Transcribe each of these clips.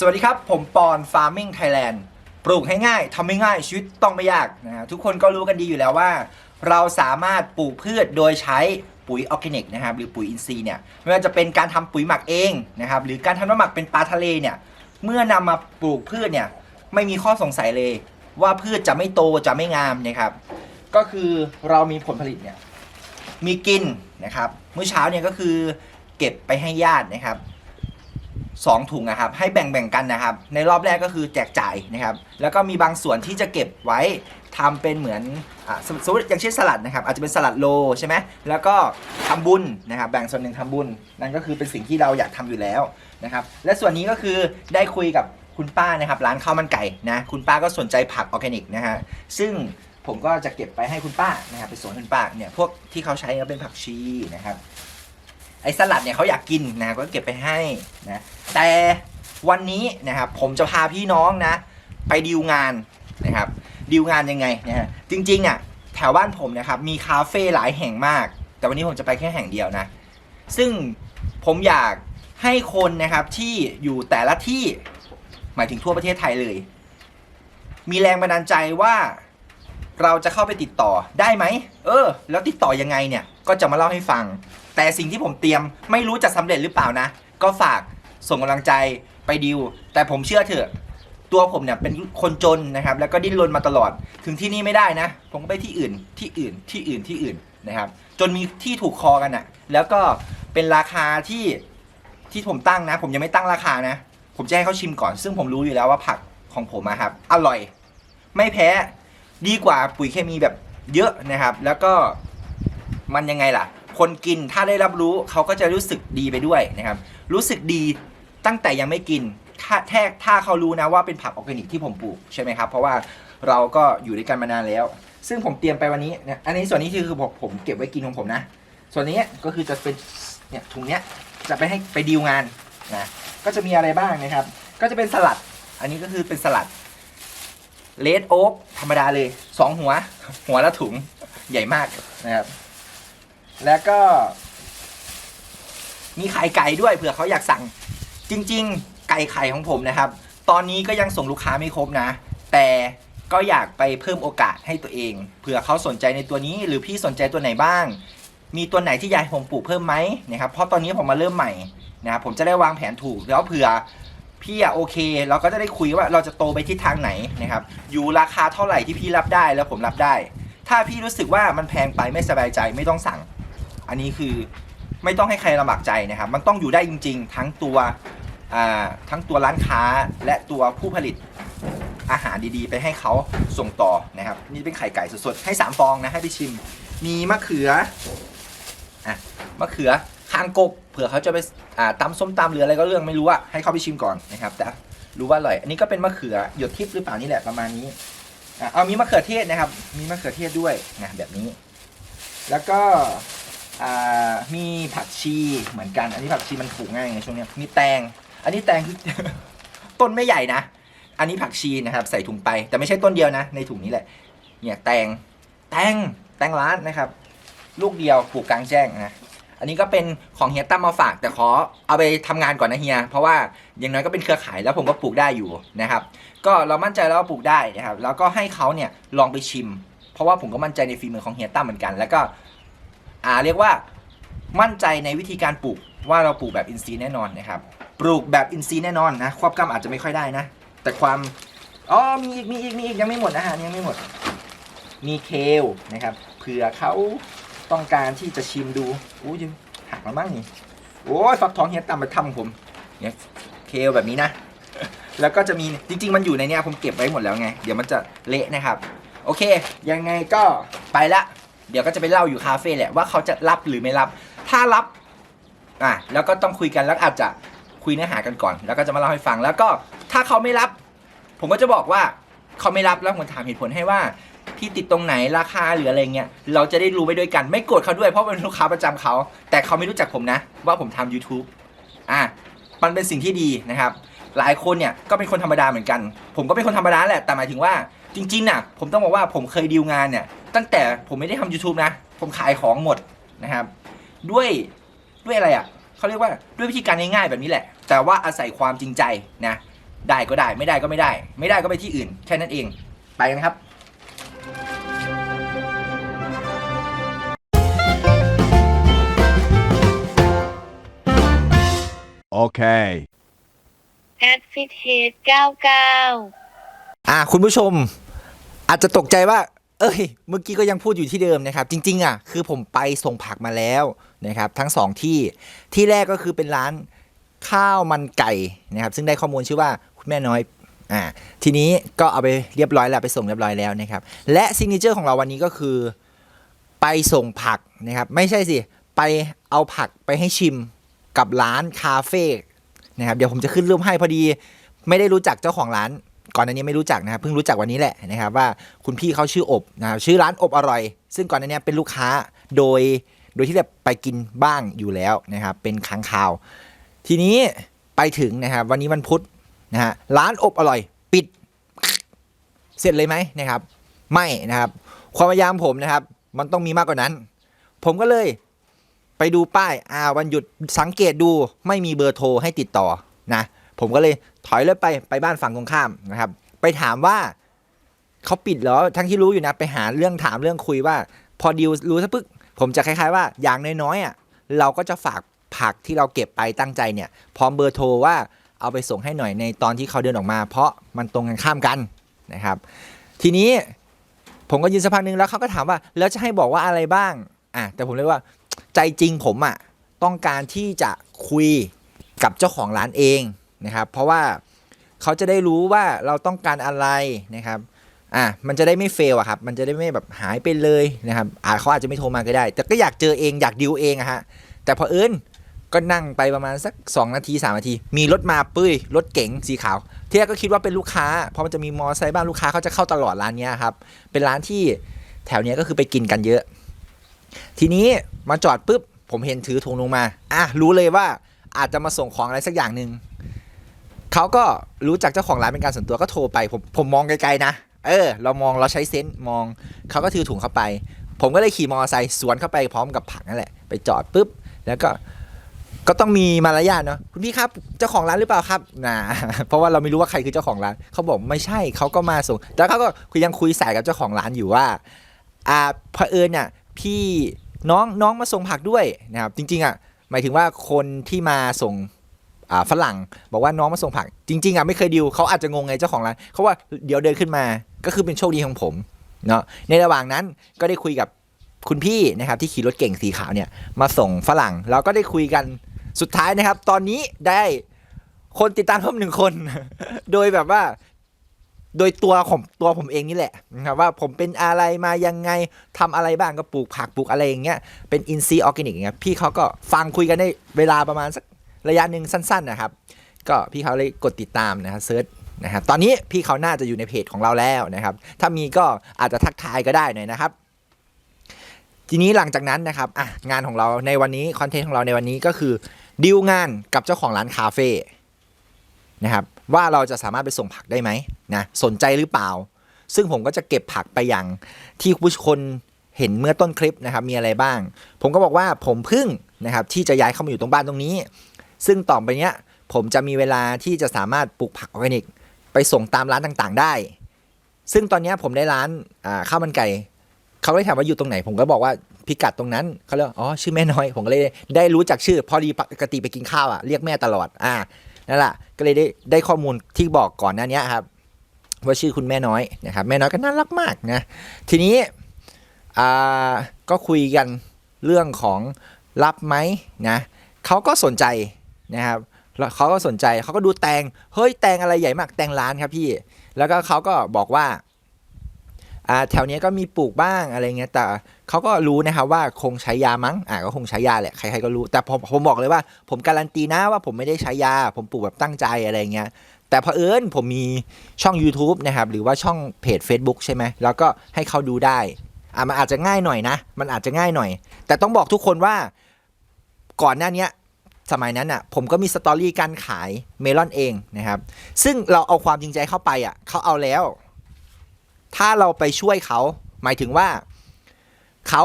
สวัสดีครับ ผมปอน Farming Thailand ปลูกให้ง่ายทำให้ง่ายชีวิตต้องไม่ยากนะฮะทุกคนก็รู้กันดีอยู่แล้วว่า เราสามารถปลูกพืชโดยใช้ปุ๋ยออร์แกนิกนะครับหรือปุ๋ยอินทรีย์เนี่ยไม่ว่าจะเป็นการทำปุ๋ยหมักเองนะครับหรือการทำน้ำหมักเป็นปลาทะเลเนี่ยเมื่อนำมาปลูกพืชเนี่ยไม่มีข้อสงสัยเลย ว่าพืชจะไม่โตจะไม่งามนะครับ ก็คือเรามีผลผลิตเนี่ยมีกินนะครับเมื่อเช้าเนี่ยก็คือเก็บไปให้ญาตินะครับ สองถุงนะครับ ให้แบ่งๆกันนะครับ ในรอบแรกก็คือแจกจ่ายนะครับ แล้วก็มีบางส่วนที่จะเก็บไว้ทำเป็นเหมือนอ่าสมมติอย่างเช่นสลัดนะครับ อาจจะเป็นสลัดโลใช่ไหมแล้วก็ทำบุญนะครับ แบ่งส่วนหนึ่งทำบุญ นั่นก็คือเป็นสิ่งที่เราอยากทำอยู่แล้วนะครับ และส่วนนี้ก็คือได้คุยกับคุณป้านะครับ ร้านข้าวมันไก่นะ คุณป้าก็สนใจผักออร์แกนิกนะฮะ ซึ่งผมก็จะเก็บไปให้คุณป้านะครับ ไปสวนคุณป้าเนี่ย พวกที่เขาใช้ก็เป็นผักชีนะครับ ไอ้สลัดเนี่ยเขาอยากกินนะก็เก็บไปให้นะแต่วันนี้นะครับผมจะพาพี่น้องนะ ไปดีลงานนะครับดีลงานยังไงนะฮะจริงๆอะแถวบ้านผมนะครับมีคาเฟ่หลายแห่งมาก แต่วันนี้ผมจะไปแค่แห่งเดียวนะ ซึ่งผมอยากให้คนนะครับที่อยู่แต่ละที่หมายถึงทั่วประเทศไทยเลย มีแรงบันดาลใจว่า เราจะเข้าไปติดต่อได้ไหม เออ แล้วติดต่อยังไงเนี่ย ก็จะมาเล่าให้ฟัง แต่สิ่งที่ผมเตรียมไม่รู้จะสำเร็จหรือเปล่านะ ก็ฝากส่งกำลังใจไปดิว แต่ผมเชื่อเถอะ ตัวผมเนี่ยเป็นคนจนนะครับ แล้วก็ดิ้นรนมาตลอด ถึงที่นี่ไม่ได้นะ ผมก็ไปที่อื่น ที่อื่น ที่อื่น ที่อื่นนะครับ จนมีที่ถูกคอกันอะแล้วก็เป็นราคาที่ที่ผมตั้งนะ ผมยังไม่ตั้งราคานะ ผมจะให้เขาชิมก่อน ซึ่งผมรู้อยู่แล้วว่าผักของผมอะครับ อร่อย ไม่แพ้ ดีกว่าปุ๋ยเคมีแบบเยอะนะครับ แล้วก็มันยังไงล่ะ คนกินถ้าได้รับรู้เขาก็จะรู้สึกดีไปด้วยนะครับ รู้สึกดีตั้งแต่ยังไม่กิน ถ้าแท้ถ้าเขารู้นะว่าเป็นผักออร์แกนิกที่ผมปลูกใช่ไหมครับ เพราะว่าเราก็อยู่ด้วยกันมานานแล้ว ซึ่งผมเตรียมไปวันนี้เนี่ยอันนี้ส่วนนี้คือผมผมเก็บไว้กินของผมนะ ส่วนนี้ก็คือจะเป็นเนี่ยถุงเนี้ยจะไปให้ไปดีลงานนะก็จะมีอะไรบ้างนะครับ ก็จะเป็นสลัด อันนี้ก็คือเป็นสลัด เลดโอ๊กธรรมดาเลยสองหัว หัวละถุงใหญ่มากนะครับ แล้วก็ มีไข่ไก่ด้วยเผื่อเขาอยากสั่ง จริง ๆ ไก่ไข่ของผมนะครับ ตอนนี้ก็ยังส่งลูกค้าไม่ครบนะ แต่ก็อยากไปเพิ่มโอกาสให้ตัวเองเผื่อเขาสนใจในตัวนี้ หรือพี่สนใจตัวไหนบ้าง มีตัวไหนที่อยากให้ผมปลูกเพิ่มไหมนะครับเพราะตอนนี้ผมมาเริ่มใหม่นะครับผมจะได้วางแผนถูกแล้วเผื่อ พี่อะโอเค เราก็จะได้คุยว่าเราจะโตไปทิศทางไหนนะครับ อยู่ราคาเท่าไหร่ที่พี่รับได้แล้วผมรับได้ ถ้าพี่รู้สึกว่ามันแพงไปไม่สบายใจไม่ต้องสั่ง อันนี้คือไม่ต้องให้ใครลำบากใจนะครับ มันต้องอยู่ได้จริง ๆ ทั้งตัวทั้งตัวร้านค้าและตัวผู้ผลิตอาหารดีๆ ไปให้เขาส่งต่อนะครับ นี่เป็นไข่ไก่สดๆให้สามฟองนะให้ไปชิม มีมะเขืออะมะเขือางกกเผื่อเขาจะไปอ่าตำส้มตำหรืออะไรก็เรื่องไม่รู้อะให้เขาไปชิมก่อนนะครับ แต่รู้ว่าอร่อย อันนี้ก็เป็นมะเขือหยดทิพย์หรือเปล่านี่แหละประมาณนี้อะเอามีมะเขือเทศนะครับ มีมะเขือเทศด้วยนะแบบนี้ แล้วก็อ่ามีผักชีเหมือนกัน อันนี้ผักชีมันปลูกง่ายไงช่วงนี้มีแตง อันนี้แตงต้นไม่ใหญ่นะ อันนี้ผักชีนะครับ ใส่ถุงไป แต่ไม่ใช่ต้นเดียวนะ ในถุงนี้แหละ เนี่ยแตง แตง แตงร้านนะครับ ลูกเดียวปลูกกลางแจ้งนะ อันนี้ก็เป็นของเฮียตั้มมาฝาก แต่ขอเอาไปทำงานก่อนนะเฮีย เพราะว่าอย่างน้อยก็เป็นเครือข่ายแล้วผมก็ปลูกได้อยู่นะครับ ก็เรามั่นใจแล้วว่าปลูกได้นะครับ แล้วก็ให้เขาเนี่ยลองไปชิม เพราะว่าผมก็มั่นใจในฝีมือของเฮียตั้มเหมือนกัน แล้วก็อ่าเรียกว่ามั่นใจในวิธีการปลูกว่าเราปลูกแบบอินทรีย์แน่นอนนะครับ ปลูกแบบอินทรีย์แน่นอนนะ ควบกล้ำอาจจะไม่ค่อยได้นะ แต่ความอ๋อมีอีกมีอีกมีอีกยังไม่หมดนะฮะยังไม่หมด มีเคลนะครับเผื่อเขา ต้องการที่จะชิมดูอู้ยหักมาบ้างนี่โอ้ยฟักทองเฮียตามไปทำผมเนี่ยเคลแบบนี้นะ แล้วก็จะมีจริง ๆ มันอยู่ในเนี้ยผมเก็บไว้หมดแล้วไง เดี๋ยวมันจะเละนะครับ โอเค ยังไงก็ไปละ เดี๋ยวก็จะไปเล่าอยู่คาเฟ่แหละว่าเขาจะรับหรือไม่รับ ถ้ารับอะแล้วก็ต้องคุยกันแล้วอาจจะคุยเนื้อหากันก่อน แล้วก็จะมาเล่าให้ฟังแล้วก็ถ้าเขาไม่รับ ผมก็จะบอกว่าเขาไม่รับแล้วผมถามเหตุผลให้ว่า พี่ติดตรงไหนราคาหรืออะไรเงี้ยเราจะได้รู้ไปด้วยกันไม่โกรธเขาด้วยเพราะเป็นลูกค้าประจำเขา แต่เขาไม่รู้จักผมนะ ว่าผมทำ YouTube อะมันเป็นสิ่งที่ดีนะครับ หลายคนเนี่ยก็เป็นคนธรรมดาเหมือนกัน ผมก็เป็นคนธรรมดาแหละแต่หมายถึงว่าจริงๆน่ะผมต้องบอกว่าผมเคยดีลงานเนี่ย ตั้งแต่ผมไม่ได้ทำ YouTube นะ ผมขายของหมดนะครับ ด้วยด้วยอะไรอะเขาเรียกว่าด้วยวิธีการง่ายๆแบบนี้แหละ แต่ว่าอาศัยความจริงใจนะได้ก็ได้ไม่ได้ก็ไม่ได้ ไม่ได้ก็ไปที่อื่นแค่นั้นเองไปกันครับ Okay. แอดฟิตเฮด99 อ่าคุณผู้ชม อาจจะตกใจว่า เอ้ย เมื่อกี้ก็ยังพูดอยู่ที่เดิมนะครับ จริง ๆ อะ คือผมไปส่งผักมาแล้วนะครับ ทั้งสองที่ที่แรกก็คือเป็นร้านข้าวมันไก่นะครับ ซึ่งได้ข้อมูลชื่อว่าคุณแม่น้อยอ่าทีนี้ก็เอาไปเรียบร้อยแล้วไปส่งเรียบร้อยแล้วนะครับ และซิงเกิลของเราวันนี้ก็คือ ไปส่งผักนะครับ ไม่ใช่สิ ไปเอาผักไปให้ชิม กับร้านคาเฟ่นะครับเดี๋ยวผมจะขึ้นรูปให้พอดี ไม่ได้รู้จักเจ้าของร้านก่อนหน้านี้ไม่รู้จักนะครับเพิ่งรู้จักวันนี้แหละนะครับว่าคุณพี่เขาชื่ออบนะครับชื่อร้านอบอร่อย ซึ่งก่อนหน้านี้เป็นลูกค้าโดยโดยที่แบบไปกินบ้างอยู่แล้วนะครับเป็นครั้งคราว ทีนี้ไปถึงนะครับวันนี้วันพุธนะฮะร้านอบอร่อย ปิด เสร็จเลยไหมนะครับ ไม่นะครับ ความพยายามผมนะครับ มันต้องมีมากกว่านั้น ผมก็เลย ไปดูป้ายอ่าวันหยุดสังเกตดูไม่มีเบอร์โทรให้ติดต่อนะ ผมก็เลยถอยรถไปไปบ้านฝั่งตรงข้ามนะครับ ไปถามว่าเขาปิดหรอทั้งที่รู้อยู่นะ ไปหาเรื่องถามเรื่องคุยว่า พอดิวรู้ซะปึ๊กผมจะคล้าย ๆ ว่าอย่างน้อยๆอะเราก็จะฝากผักที่เราเก็บไปตั้งใจเนี่ย พร้อมเบอร์โทรว่าเอาไปส่งให้หน่อยในตอนที่เขาเดินออกมา เพราะมันตรงกันข้ามกันนะครับ ทีนี้ผมก็ยืนสักพักนึงแล้วเขาก็ถามว่าแล้วจะให้บอกว่าอะไรบ้างอะแต่ผมเลยว่า ใจจริงผมอะต้องการที่จะคุยกับเจ้าของร้านเองนะครับ เพราะว่าเขาจะได้รู้ว่าเราต้องการอะไรนะครับอะมันจะได้ไม่เฟลอะครับ มันจะได้ไม่แบบหายไปเลยนะครับอ่าเขาอาจจะไม่โทรมาก็ได้ แต่ก็อยากเจอเองอยากดิวเองอะฮะแต่พอเอิญก็นั่งไปประมาณสัก 2 นาที 3 นาที มีรถมาปุ้ยรถเก๋งสีขาว เที่แรกก็คิดว่าเป็นลูกค้า เพราะมันจะมีมอไซค์บ้างลูกค้าเขาจะเข้าตลอดร้านเนี้ยครับ เป็นร้านที่แถวเนี้ยก็คือไปกินกันเยอะ ทีนี้มาจอดปุ๊บผมเห็นถือถุงลงมา อะรู้เลยว่าอาจจะมาส่งของอะไรสักอย่างหนึ่งเขาก็รู้จักเจ้าของร้านเป็นการส่วนตัวก็โทรไป ผมผมมองไกลๆนะ เออ เรามองเราใช้เซนส์มองเขาก็ถือถุงเข้าไป ผมก็เลยขี่มอเตอร์ไซค์สวนเข้าไปพร้อมกับผักนั่นแหละ ไปจอดปุ๊บ แล้วก็ก็ต้องมีมารยาทเนาะคุณพี่ครับเจ้าของร้านหรือเปล่าครับนะเพราะว่าเราไม่รู้ว่าใครคือเจ้าของร้านเขาบอกไม่ใช่เขาก็มาส่งแต่เขาก็ยยังคุยสายกับเจ้าของร้านอยู่ว่าอ่าเผอิญเนี่ย พี่น้องน้องมาส่งผักด้วยนะครับ จริง ๆ อะ หมายถึงว่าคนที่มาส่งอ่าฝรั่ง บอกว่าน้องมาส่งผัก จริง ๆ อะไม่เคยดิวเขาอาจจะงงไงเจ้าของร้านเขาว่าเดี๋ยวเดินขึ้นมาก็คือเป็นโชคดีของผมเนาะในระหว่างนั้นก็ได้คุยกับคุณพี่นะครับที่ขี่รถเก่งสีขาวเนี่ยมาส่งฝรั่งแล้วก็ได้คุยกันสุดท้ายนะครับ ตอนนี้ได้คนติดตามเพิ่มหนึ่งคน โดยแบบว่า โดยตัวของตัวผมเองนี่แหละนะครับว่าผมเป็นอะไรมายังไงทำอะไรบ้างก็ปลูกผักปลูกอะไรอย่างเงี้ยเป็นอินซีออร์แกนิกอย่างเงี้ยพี่เขาก็ฟังคุยกันในเวลาประมาณสักระยะหนึ่งสั้น ๆ นะครับ ก็พี่เขาเลยกดติดตามนะครับเซิร์ชนะครับตอนนี้พี่เขาน่าจะอยู่ในเพจของเราแล้วนะครับ ถ้ามีก็อาจจะทักทายก็ได้หน่อยนะครับ ทีนี้หลังจากนั้นนะครับอะงานของเราในวันนี้คอนเทนต์ของเราในวันนี้ก็คือดีลงานกับเจ้าของร้านคาเฟ่นะครับ ว่าเราจะสามารถไปส่งผักได้ไหมนะสนใจหรือเปล่า ซึ่งผมก็จะเก็บผักไปอย่างที่ผู้ชนเห็นเมื่อต้นคลิปนะครับมีอะไรบ้าง ผมก็บอกว่าผมเพึ่งนะครับที่จะย้ายเข้ามาอยู่ตรงบ้านตรงนี้ ซึ่งต่อไปเนี้ยผมจะมีเวลาที่จะสามารถปลูกผักออร์แกนิก ไปส่งตามร้านต่างๆ ได้ ซึ่งตอนนี้ผมได้ร้านข้าวมันไก่เขาได้ถามว่าอยู่ตรงไหน ผมก็บอกว่าพิกัดตรงนั้นเขาเรียกอ๋อชื่อแม่น้อย ผมก็เลยได้รู้จักชื่อ พอดีปกติไปกินข้าวอะเรียกแม่ตลอดอ่า นั่นแหละก็เลยได้ได้ข้อมูลที่บอกก่อนหน้านี้ครับว่าชื่อคุณแม่น้อยนะครับ แม่น้อยก็น่ารักมากนะ ทีนี้อ่าก็คุยกันเรื่องของรับไหมนะเขาก็สนใจนะครับแล้วเขาก็สนใจเขาก็ดูแตงเฮ้ยแตงอะไรใหญ่มากแตงร้านครับพี่ แล้วก็เขาก็บอกว่า แถวเนี้ยก็มีปลูกบ้างอะไรเงี้ยแต่เขาก็รู้นะครับว่าคงใช้ยามั้งอ่าก็คงใช้ยาแหละใครๆก็รู้ แต่ผมผมบอกเลยว่า ผมการันตีนะว่าผมไม่ได้ใช้ยา ผมปลูกแบบตั้งใจอะไรเงี้ยแต่เผอิญผมมีช่อง YouTube นะครับหรือว่าช่องเพจ Facebook ใช่ไหมแล้วก็ให้เขาดูได้อ่ามันอาจจะง่ายหน่อยนะ มันอาจจะง่ายหน่อย แต่ต้องบอกทุกคนว่าก่อนหน้านี้สมัยนั้นอะผมก็มีสตอรี่การขายเมลอนเองนะครับ ซึ่งเราเอาความจริงใจเข้าไปอะเขาเอาแล้ว ถ้าเราไปช่วยเขา หมายถึงว่า เขา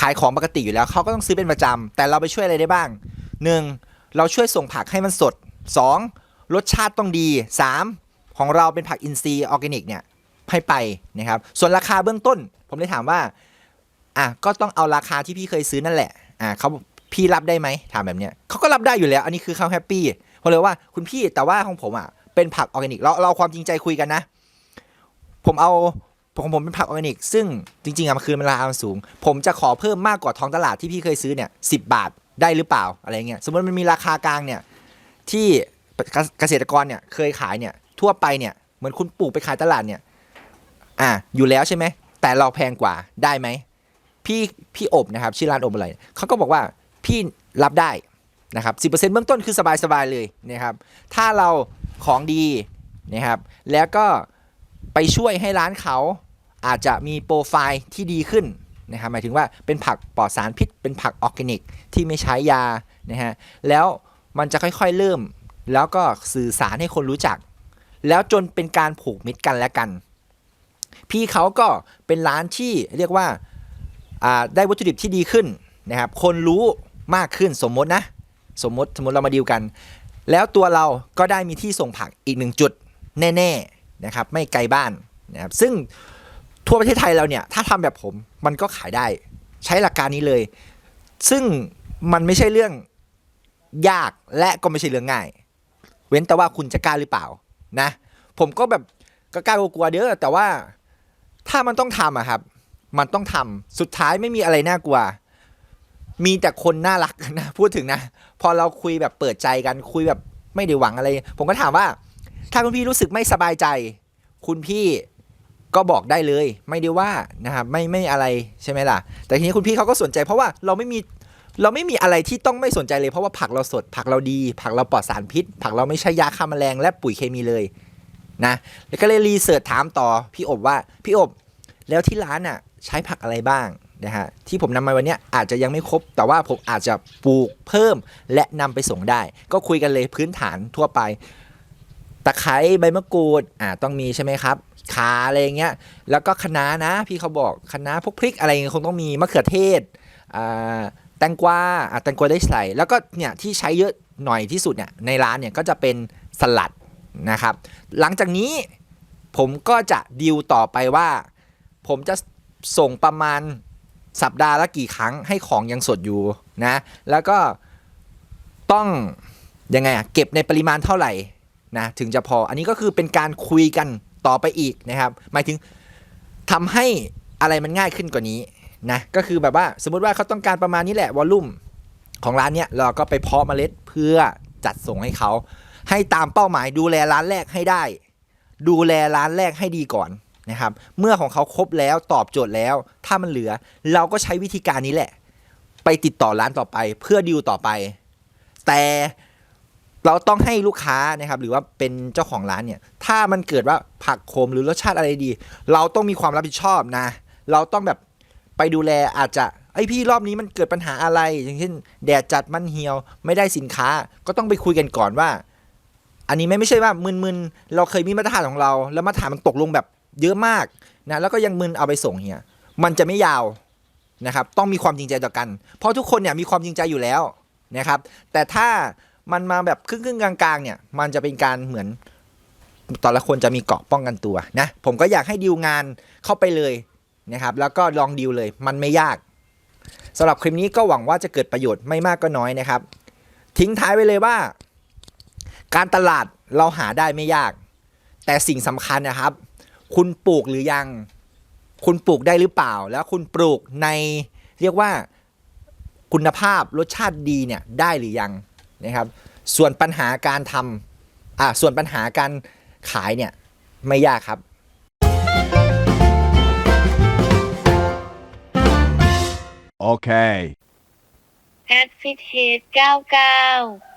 ขายของปกติอยู่แล้วเขาก็ต้องซื้อเป็นประจำแต่เราไปช่วยอะไรได้บ้างหนึ่งเราช่วยส่งผักให้มันสดสองรสชาติต้องดี 3. ของเราเป็นผักอินทรีย์ออร์แกนิกเนี่ยให้ไปนะครับ ส่วนราคาเบื้องต้น ผมเลยถามว่าอะก็ต้องเอาราคาที่พี่เคยซื้อนั่นแหละอะเขาพี่รับได้ไหมถามแบบเนี้ยเขาก็รับได้อยู่แล้ว อันนี้คือเขาแฮปปี้เพราะเลยว่าคุณพี่แต่ว่าของผมอะเป็นผักออร์แกนิกเราเราความจริงใจคุยกันนะ ผมเอาของผมเป็นผักออร์แกนิก ซึ่งจริงๆอะมันคือมันราคาสูง ผมจะขอเพิ่มมากกว่าท้องตลาดที่พี่เคยซื้อเนี่ยสิบาทได้หรือเปล่าอะไรเงี้ยสมมติมันมีราคากลางเนี่ยที่เกษตรกรเนี่ยเคยขายเนี่ยทั่วไปเนี่ยเหมือนคุณปลูกไปขายตลาดเนี่ยอะอยู่แล้วใช่ไหมแต่เราแพงกว่าได้ไหมพี่พี่อบนะครับชื่อร้านอบอะไรเขาก็บอกว่าพี่รับได้นะครับสิเเบื้องต้นคือสบายๆเลยนะครับถ้าเราของดีนะครับแล้วก็ ไปช่วยให้ร้านเขาอาจจะมีโปรไฟล์ที่ดีขึ้นนะครับหมายถึงว่าเป็นผักปลอดสารพิษ เป็นผักออร์แกนิกที่ไม่ใช้ยานะฮะแล้วมันจะค่อยๆเริ่ม แล้วก็สื่อสารให้คนรู้จัก แล้วจนเป็นการผูกมิตรกันและกัน พี่เขาก็เป็นร้านที่เรียกว่าอ่าได้วัตถุดิบที่ดีขึ้นนะครับคนรู้มากขึ้นสมมตินะ สมมติสมมติเรามาดีลกัน แล้วตัวเราก็ได้มีที่ส่งผักอีกหนึ่งจุด แน่ ๆ นะครับไม่ไกลบ้านนะครับซึ่งทั่วประเทศไทยเราเนี่ยถ้าทำแบบผมมันก็ขายได้ ใช้หลักการนี้เลย ซึ่งมันไม่ใช่เรื่องยากและก็ไม่ใช่เรื่องง่าย เว้นแต่ว่าคุณจะกล้าหรือเปล่านะ ผมก็แบบก็กล้ากลัวๆเด้อแต่ว่าถ้ามันต้องทำอะครับ มันต้องทำสุดท้ายไม่มีอะไรน่ากลัว มีแต่คนน่ารักนะพูดถึงนะ พอเราคุยแบบเปิดใจกันคุยแบบไม่ได้หวังอะไร ผมก็ถามว่า ถ้าคุณพี่รู้สึกไม่สบายใจ คุณพี่ก็บอกได้เลย ไม่ได้ว่านะครับไม่ไม่อะไรใช่ไหมล่ะ แต่ทีนี้คุณพี่เขาก็สนใจเพราะว่าเราไม่มีเราไม่มีอะไรที่ต้องไม่สนใจเลยเพราะว่าผักเราสดผักเราดี ผักเราปลอดสารพิษ ผักเราไม่ใช้ยาฆ่าแมลงและปุ๋ยเคมีเลยนะแล้วก็เลยรีเสิร์ชถามต่อพี่อบว่าพี่อบแล้วที่ร้านอะใช้ผักอะไรบ้างนะฮะที่ผมนำมาวันนี้อาจจะยังไม่ครบ แต่ว่าผมอาจจะปลูกเพิ่มและนำไปส่งได้ ก็คุยกันเลยพื้นฐานทั่วไป ตะไคร้ใบมะกรูดอ่าต้องมีใช่ไหมครับขาอะไรอย่างเงี้ยแล้วก็คะน้านะพี่เขาบอกคะน้าพวกพริกอะไรเงี้ยคงต้องมีมะเขือเทศอ่าแตงกวาอะแตงกวาได้ใส่แล้วก็เนี่ยที่ใช้เยอะหน่อยที่สุดเนี่ยในร้านเนี่ยก็จะเป็นสลัดนะครับ หลังจากนี้ผมก็จะดิวต่อไปว่า ผมจะส่งประมาณสัปดาห์ละกี่ครั้งให้ของยังสดอยู่นะ แล้วก็ต้องยังไงอะเก็บในปริมาณเท่าไหร่ นะถึงจะพออันนี้ก็คือเป็นการคุยกันต่อไปอีกนะครับ หมายถึงทำให้อะไรมันง่ายขึ้นกว่านี้นะก็คือแบบว่าสมมุติว่าเขาต้องการประมาณนี้แหละวอลลุ่มของร้านเนี้ยเราก็ไปเพาะเมล็ดเพื่อจัดส่งให้เขาให้ตามเป้าหมายดูแลร้านแรกให้ได้ ดูแลร้านแรกให้ดีก่อนนะครับ เมื่อของเขาครบแล้วตอบโจทย์แล้ว ถ้ามันเหลือ เราก็ใช้วิธีการนี้แหละ ไปติดต่อร้านต่อไป เพื่อดิวต่อไป แต่ เราต้องให้ลูกค้านะครับหรือว่าเป็นเจ้าของร้านเนี่ยถ้ามันเกิดว่าผักขมหรือรสชาติอะไรดี เราต้องมีความรับผิดชอบนะ เราต้องแบบไปดูแลอาจจะไอพี่รอบนี้มันเกิดปัญหาอะไร อย่างเช่น แดดจัดมันเหี่ยว ไม่ได้สินค้าก็ต้องไปคุยกันก่อนว่า อันนี้ไม่ไม่ใช่ว่ามึนๆเราเคยมีมาตรฐานของเรา แล้วมาตรฐานมันตกลงแบบเยอะมากนะแล้วก็ยังมึนเอาไปส่งเฮียมันจะไม่ยาวนะครับ ต้องมีความจริงใจต่อกัน เพราะทุกคนเนี่ยมีความจริงใจอยู่แล้วนะครับ แต่ถ้า มันมาแบบครึ่งๆกลางๆเนี่ย มันจะเป็นการเหมือนแต่ละคนจะมีเกราะป้องกันตัวนะ ผมก็อยากให้ดีลงานเข้าไปเลยนะครับ แล้วก็ลองดีลเลย มันไม่ยากสำหรับคลิปนี้ก็หวังว่าจะเกิดประโยชน์ไม่มากก็น้อยนะครับ ทิ้งท้ายไว้เลยว่า การตลาดเราหาได้ไม่ยาก แต่สิ่งสำคัญนะครับ คุณปลูกหรือยัง คุณปลูกได้หรือเปล่า แล้วคุณปลูกในเรียกว่าคุณภาพรสชาติดีเนี่ยได้หรือยัง นะครับส่วนปัญหาการทำอ่าส่วนปัญหาการขายเนี่ยไม่ยากครับ Okay. แอดฟิตเฮด99